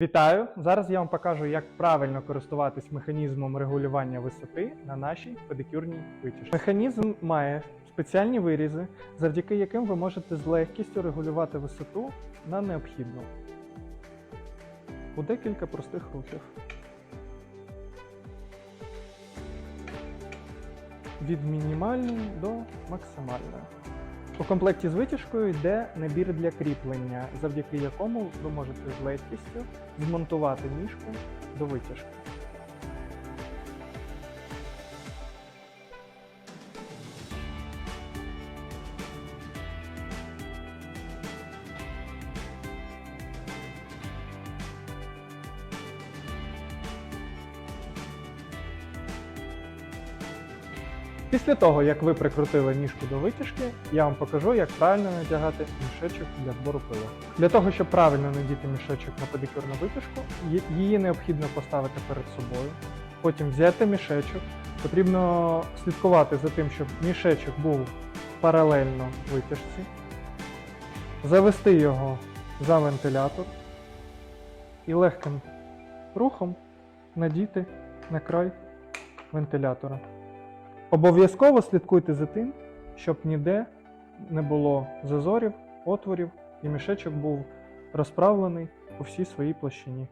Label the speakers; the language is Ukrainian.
Speaker 1: Вітаю! Зараз я вам покажу, як правильно користуватись механізмом регулювання висоти на нашій педикюрній витяжці. Механізм має спеціальні вирізи, завдяки яким ви можете з легкістю регулювати висоту на необхідну. У декілька простих рухів. Від мінімальної до максимальної. У комплекті з витяжкою йде набір для кріплення, завдяки якому ви можете з легкістю змонтувати ніжку до витяжки. Після того, як ви прикрутили ніжку до витяжки, я вам покажу, як правильно надягати мішечок для збору пилу. Для того, щоб правильно надіти мішечок на педикюрну витяжку, її необхідно поставити перед собою. Потім взяти мішечок. Потрібно слідкувати за тим, щоб мішечок був паралельно витяжці, завести його за вентилятор і легким рухом надіти на край вентилятора. Обов'язково слідкуйте за тим, щоб ніде не було зазорів, отворів і мішечок був розправлений у всій своїй площині.